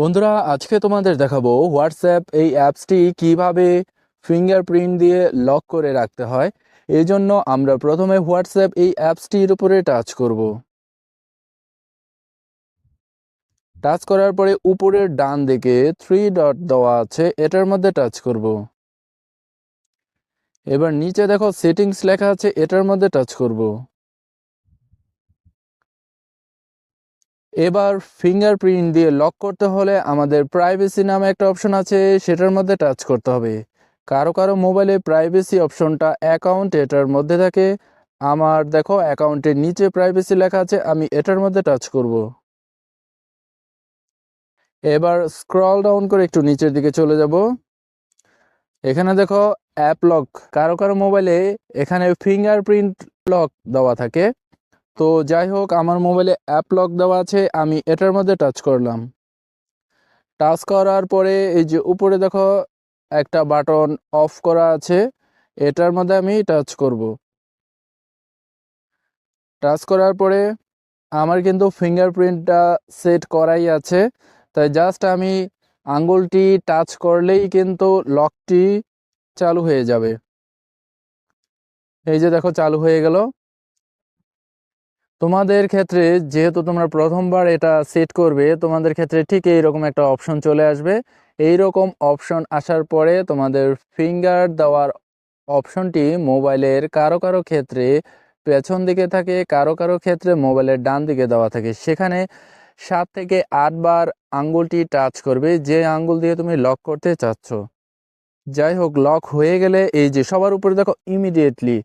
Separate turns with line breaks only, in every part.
বন্ধুরা, আজকে তোমাদের দেখাবো হোয়াটসঅ্যাপ এই অ্যাপসটি কীভাবে ফিঙ্গারপ্রিন্ট দিয়ে লক করে রাখতে হয়। এই জন্য আমরা প্রথমে হোয়াটসঅ্যাপ এই অ্যাপসটির উপরে টাচ করব। টাচ করার পরে উপরের ডান দিকে থ্রি ডট দেওয়া আছে, এটার মধ্যে টাচ করব। এবার নিচে দেখো সেটিংস লেখা আছে, এটার মধ্যে টাচ করব। এবার ফিঙ্গারপ্রিন্ট দিয়ে লক করতে হলে আমাদের প্রাইভেসি নামে একটা অপশন আছে, সেটার মধ্যে টাচ করতে হবে। কারও কারও মোবাইলে প্রাইভেসি অপশনটা অ্যাকাউন্ট এটার মধ্যে থাকে। আমার দেখো অ্যাকাউন্টের নিচে প্রাইভেসি লেখা আছে, আমি এটার মধ্যে টাচ করব। এবার স্ক্রল ডাউন করে একটু নিচের দিকে চলে যাব। এখানে দেখো অ্যাপ লক কারও কারও মোবাইলে এখানে ফিঙ্গারপ্রিন্ট লক দেওয়া থাকে। তো যাই হোক, আমার মোবাইলে অ্যাপ লক দেওয়া আছে, আমি এটার মধ্যে টাচ করলাম। টাচ করার পরে এই যে উপরে দেখো, একটা বাটন অফ করা আছে, এটার মধ্যে আমি টাচ করব। টাচ করার পরে আমার কিন্তু ফিঙ্গারপ্রিন্টটা সেট করাই আছে, তাই জাস্ট আমি আঙ্গুলটি টাচ করলেই কিন্তু লকটি চালু হয়ে যাবে। এই যে দেখো, চালু হয়ে গেল। তোমাদের ক্ষেত্রে যেহেতু তোমরা প্রথমবার এটা সেট করবে, তোমাদের ক্ষেত্রে ঠিক এইরকম একটা অপশন চলে আসবে। এই রকম অপশন আসার পরে তোমাদের ফিঙ্গার দেওয়ার অপশনটি মোবাইলের কারও কারও ক্ষেত্রে পেছন দিকে থাকে, কারও কারও ক্ষেত্রে মোবাইলের ডান দিকে দেওয়া থাকে। সেখানে সাত থেকে আটবার আঙ্গুলটি টাচ করবে, যে আঙ্গুল দিয়ে তুমি লক করতে চাচ্ছ। যাই হোক লক হয়ে গেলে এই যে সবার উপরে দেখো ইমিডিয়েটলি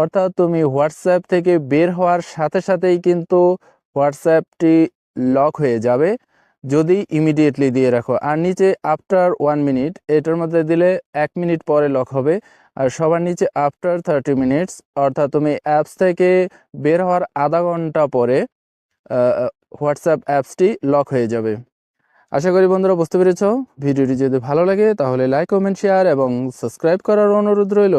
অর্থাৎ তুমি হোয়াটসঅ্যাপ থেকে বের হওয়ার সাথে সাথেই কিন্তু হোয়াটসঅ্যাপটি লক হয়ে যাবে। যদি ইমিডিয়েটলি দিয়ে রাখো, আর নিচে আফটার ওয়ান মিনিট এটার মধ্যে দিলে এক মিনিট পরে লক হবে। আর সবার নিচে আফটার থার্টি মিনিটস অর্থাৎ তুমি অ্যাপস থেকে বের হওয়ার আধা ঘণ্টা পরে হোয়াটসঅ্যাপ অ্যাপসটি লক হয়ে যাবে। আশা করি বন্ধুরা বুঝতে পেরেছ। ভিডিওটি যদি ভালো লাগে, তাহলে লাইক কমেন্ট শেয়ার এবং সাবস্ক্রাইব করার অনুরোধ রইল।